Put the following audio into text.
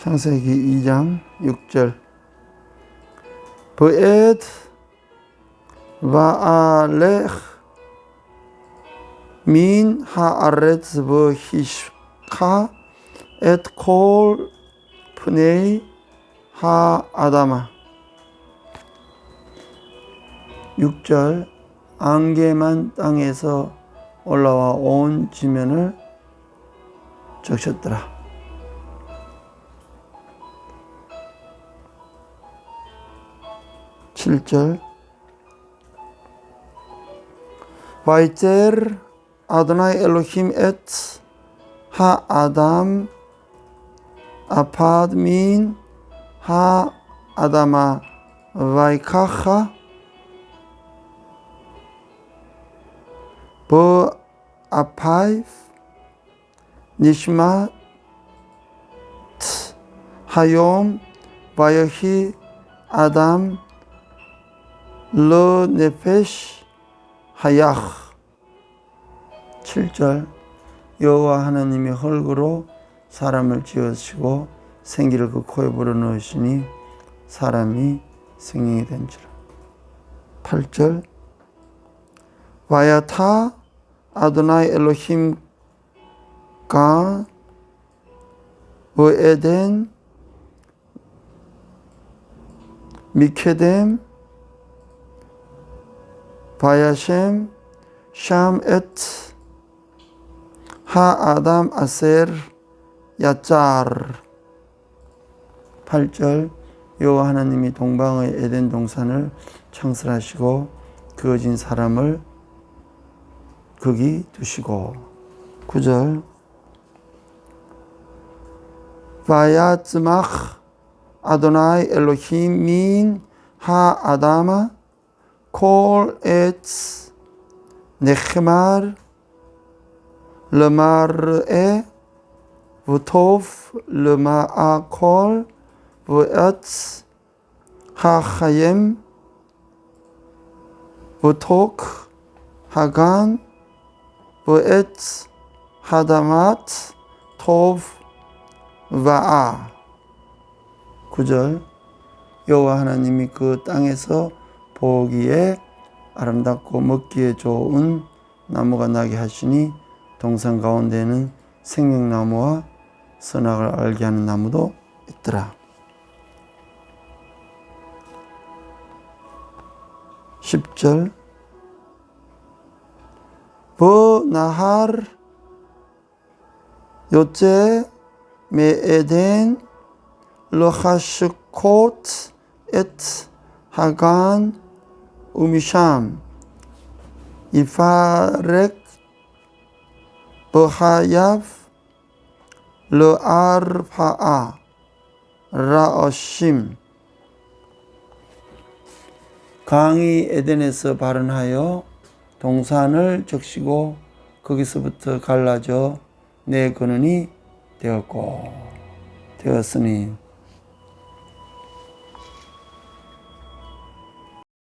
창세기 2장 6절 브에드 바알렉 민 하아렛 브히시카 엣콜 푸네이 하아다마 6절 안개만 땅에서 올라와 온 지면을 적셨더라. 7절. 와이텔 아도나이 엘로힘 엣 하 아담 아파드 민 하아다마 와이카하 버 아파이프 니시마 하욤 바여히 아담 르 네페시 하야흐. 7절 여호와 하나님이 흙으로 사람을 지으시고 생기를 그 코에 불어넣으시니 사람이 생명이 된지라. 8절 와야타 아도나이 엘로힘 가 브에덴 미케뎀 바야셈 샴엣 하아담 아셀 야짜르 8절 여호와 하나님이 동방의 에덴 동산을 창설하시고 그어진 사람을 거기 두시고. 9절 바야츠마흐 아도나이 엘로힘 민 하아다마 콜 에츠 네흐마르 למראה וטוב למאכל ועץ החיים ותוק הגן ועץ האדמת טוב ואה. 9절 여호와 하나님이 그 땅에서 보기에 아름답고 먹기에 좋은 나무가 나게 하시니 동산 가운데는 생명나무와 선악을 알게 하는 나무도 있더라. 10절 버나할 요제 메에덴 로하슈코트 엣 하간 우미샴 이파렉 버하야브 르아르파아 라어심 강이 에덴에서 발언하여 동산을 적시고 거기서부터 갈라져 내 근원이 되었고 되었으니